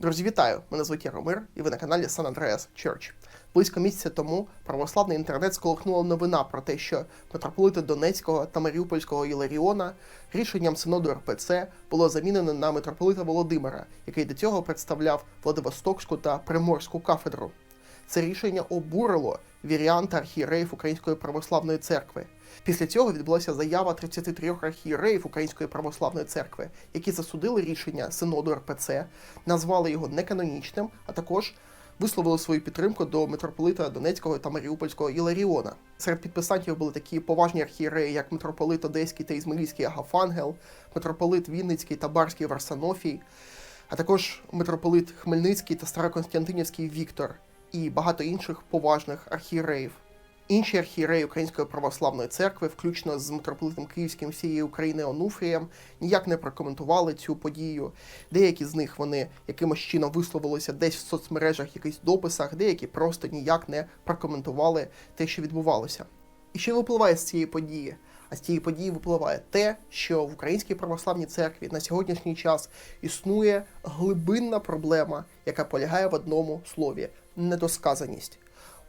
Друзі, вітаю! Мене звуть Яромир, і ви на каналі San Andreas Church. Близько місяця тому православний інтернет сколихнула новина про те, що митрополита Донецького та Маріупольського Іларіона рішенням синоду РПЦ було замінено на митрополита Володимира, який до цього представляв Владивостокську та Приморську кафедру. Це рішення обурило вірян та архієреїв Української православної церкви. Після цього відбулася заява 33 архієреїв Української православної церкви, які засудили рішення синоду РПЦ, назвали його неканонічним, а також висловили свою підтримку до митрополита Донецького та Маріупольського Іларіона. Серед підписантів були такі поважні архієреї, як митрополит Одеський та Ізмаїльський Агафангел, митрополит Вінницький та Барський Варсанофій, а також митрополит Хмельницький та Староконстантинівський Віктор і багато інших поважних архієреїв. Інші архієреї Української православної церкви, включно з митрополитом Київським всієї України Онуфрієм, ніяк не прокоментували цю подію. Деякі з них вони якимось чином висловилися десь в соцмережах, якихось дописах, деякі просто ніяк не прокоментували те, що відбувалося. І що випливає з цієї події? А з цієї події випливає те, що в Українській православній церкві на сьогоднішній час існує глибинна проблема, яка полягає в одному слові недосказаність.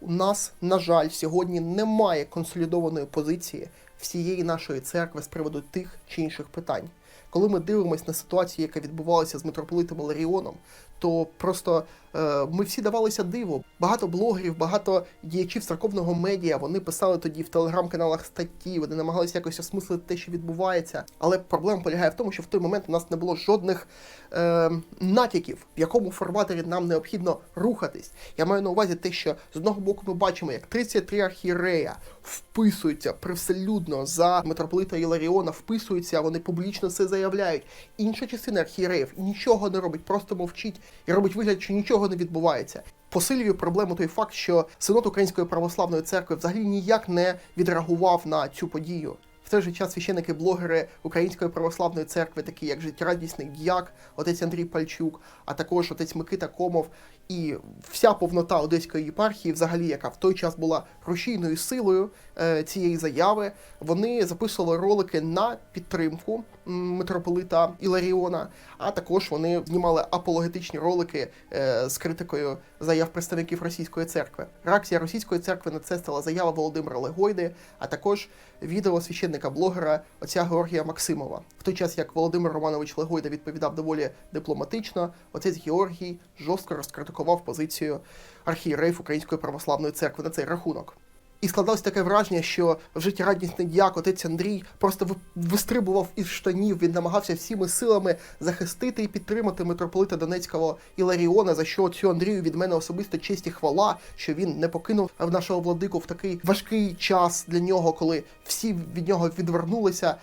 У нас, на жаль, сьогодні немає консолідованої позиції всієї нашої церкви з приводу тих чи інших питань. Коли ми дивимося на ситуацію, яка відбувалася з митрополитом Ларіоном, то просто е, ми всі давалися диво. Багато блогерів, багато діячів церковного медіа вони писали тоді в телеграм-каналах статті, вони намагалися якось осмислити те, що відбувається. Але проблема полягає в тому, що в той момент у нас не було жодних е, натяків, в якому форматорі нам необхідно рухатись. Я маю на увазі те, що з одного боку ми бачимо, як 33 архієрея вписуються привселюдно за митрополита Іларіона, вписуються, вони публічно це заявляють. Інша частина архієреїв нічого не робить, просто мовчить і робить вигляд, що нічого не відбувається. Посилює проблему той факт, що синод Української православної церкви взагалі ніяк не відреагував на цю подію. В той же час священики-блогери Української православної церкви, такі як життєрадісний діяк, отець Андрій Пальчук, а також отець Микита Комов і вся повнота Одеської єпархії, взагалі, яка в той час була рушійною силою е, цієї заяви, вони записували ролики на підтримку митрополита Іларіона, а також вони знімали апологетичні ролики е, з критикою заяв представників російської церкви. Реакція російської церкви на це стала заява Володимира Легойди, а також відео священника-блогера отця Георгія Максимова. В той час як Володимир Романович Легойда відповідав доволі дипломатично, отець Георгій жорстко розкритикував позицію архієреїв Української православної церкви на цей рахунок. І складалось таке враження, що в життєрадісний діяк отець Андрій просто вистрибував із штанів. Він намагався всіми силами захистити і підтримати митрополита Донецького Іларіона, за що цю Андрію від мене особисто честь і хвала, що він не покинув нашого владику в такий важкий час для нього, коли всі від нього відвернулися.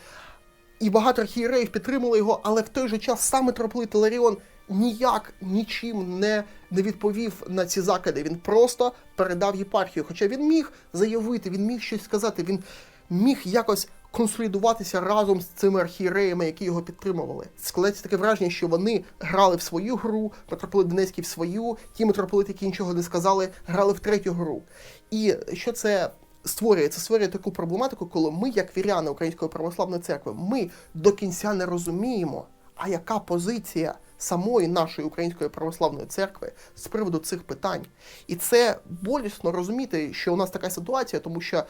І багато архієреїв підтримали його, але в той же час сам митрополит Іларіон ніяк нічим не, не відповів на ці закиди. Він просто передав єпархію. Хоча він міг заявити, він міг щось сказати, він міг якось консолідуватися разом з цими архієреями, які його підтримували. Складається таке враження, що вони грали в свою гру, митрополит Донецький в свою, ті митрополити, які нічого не сказали, грали в третю гру. І що це створює? Це створює таку проблематику, коли ми, як віряни Української православної церкви, ми до кінця не розуміємо, а яка позиція самої нашої української православної церкви з приводу цих питань. І це болісно розуміти, що у нас така ситуація, тому що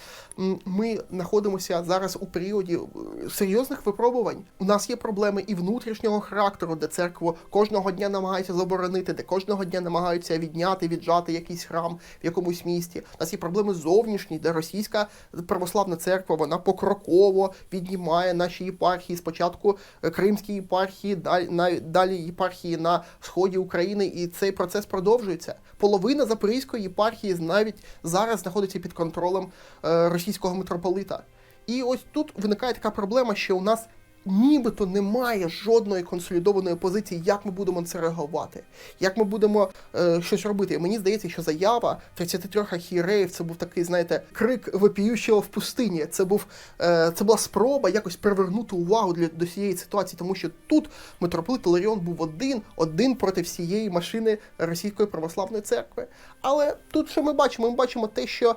ми знаходимося зараз у періоді е, серйозних випробувань. У нас є проблеми і внутрішнього характеру, де церкву кожного дня намагаються заборонити, де кожного дня намагаються відняти, віджати якийсь храм в якомусь місті. У нас є проблеми зовнішні, де російська православна церква вона покроково віднімає наші єпархії. Спочатку е, Кримські єпархії, далі, далі єпархії на сході України, і цей процес продовжується. Половина Запорізької єпархії навіть зараз знаходиться під контролем е, російського митрополита. І ось тут виникає така проблема, що у нас нібито немає жодної консолідованої позиції, як ми будемо це реагувати, як ми будемо е, щось робити. І мені здається, що заява 33 архієреїв це був такий, знаєте, крик вопіючого в пустині. Це був е, це була спроба якось привернути увагу для до цієї ситуації, тому що тут митрополит Ларіон був один, один проти всієї машини російської православної церкви. Але тут що ми бачимо? Ми бачимо те, що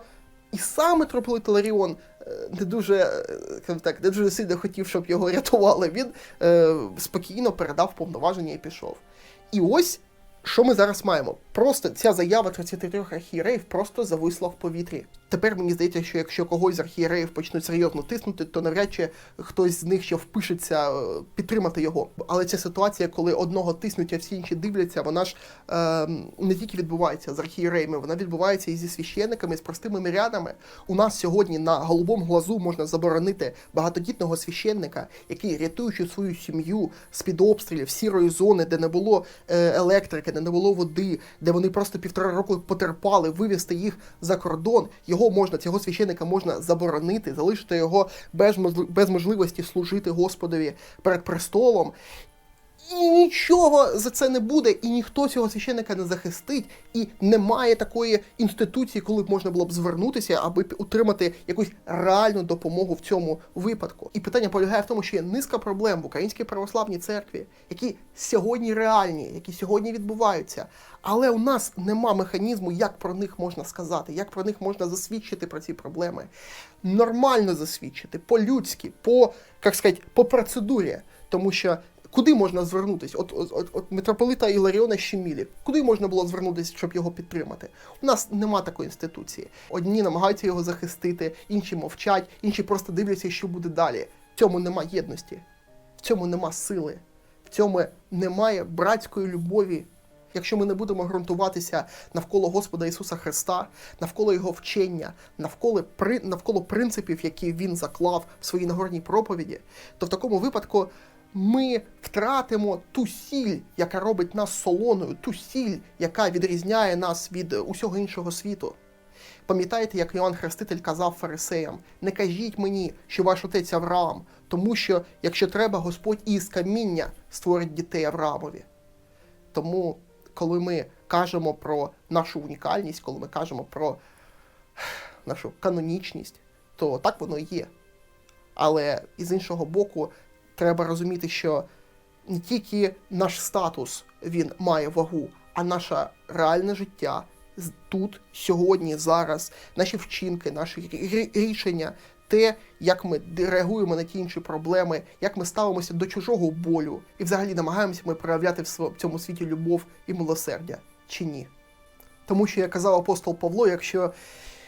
і сам митрополит Ларіон не дуже, е, так, не дуже сильно хотів, щоб його рятували. Він е, спокійно передав повноваження і пішов. І ось Що ми зараз маємо? Просто ця заява 33 архієреїв просто зависла в повітрі. Тепер мені здається, що якщо когось з архієреїв почнуть серйозно тиснути, то навряд чи хтось з них ще впишеться е, підтримати його. Але ця ситуація, коли одного тиснуть, а всі інші дивляться, вона ж е, не тільки відбувається з архієреями, вона відбувається і зі священниками, і з простими мирянами. У нас сьогодні на голубому глазу можна заборонити багатодітного священника, який, рятуючи свою сім'ю з-під обстрілів, сірої зони, де не було е, електрики, де не було води, де вони просто півтора року потерпали, вивезти їх за кордон. Його можна, цього священника можна заборонити, залишити його без, без можливості служити Господові перед престолом. І нічого за це не буде, і ніхто цього священника не захистить, і немає такої інституції, коли б можна було б звернутися, аби отримати якусь реальну допомогу в цьому випадку. І питання полягає в тому, що є низка проблем в Українській православній церкві, які сьогодні реальні, які сьогодні відбуваються. Але у нас нема механізму, як про них можна сказати, як про них можна засвідчити про ці проблеми. Нормально засвідчити, по-людськи, по, як сказати, по процедурі. Тому що куди можна звернутися? От, от, от, митрополита Іларіона Щемілі, куди можна було звернутися, щоб його підтримати? У нас нема такої інституції. Одні намагаються його захистити, інші мовчать, інші просто дивляться, що буде далі. В цьому нема єдності, в цьому нема сили, в цьому немає братської любові. Якщо ми не будемо ґрунтуватися навколо Господа Ісуса Христа, навколо Його вчення, навколо, при, навколо принципів, які Він заклав в своїй нагорній проповіді, то в такому випадку ми втратимо ту сіль, яка робить нас солоною, ту сіль, яка відрізняє нас від усього іншого світу. Пам'ятаєте, як Іоанн Хреститель казав фарисеям: не кажіть мені, що ваш отець Авраам, тому що, якщо треба, Господь із каміння створить дітей Авраамові. Тому, коли ми кажемо про нашу унікальність, коли ми кажемо про нашу канонічність, то так воно і є. Але із іншого боку, треба розуміти, що не тільки наш статус він має вагу, а наше реальне життя тут, сьогодні, зараз, наші вчинки, наші рішення, те, як ми реагуємо на ті інші проблеми, як ми ставимося до чужого болю, і взагалі намагаємося ми проявляти в цьому світі любов і милосердя, чи ні. Тому що, як казав апостол Павло, якщо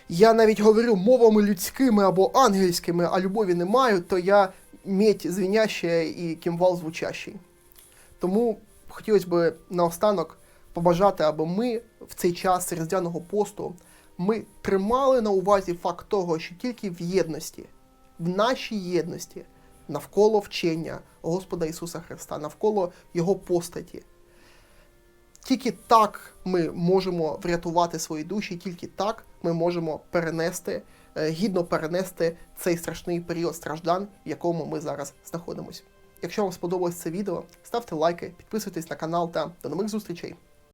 я навіть говорю мовами людськими або ангельськими, а любові не маю, то я медь звіняща і кімвал звучащий. Тому хотілося б наостанок побажати, аби ми в цей час різдвяного посту ми тримали на увазі факт того, що тільки в єдності, в нашій єдності, навколо вчення Господа Ісуса Христа, навколо Його постаті, тільки так ми можемо врятувати свої душі, тільки так ми можемо перенести, гідно перенести цей страшний період страждань, в якому ми зараз знаходимося. Якщо вам сподобалось це відео, ставте лайки, підписуйтесь на канал та до нових зустрічей.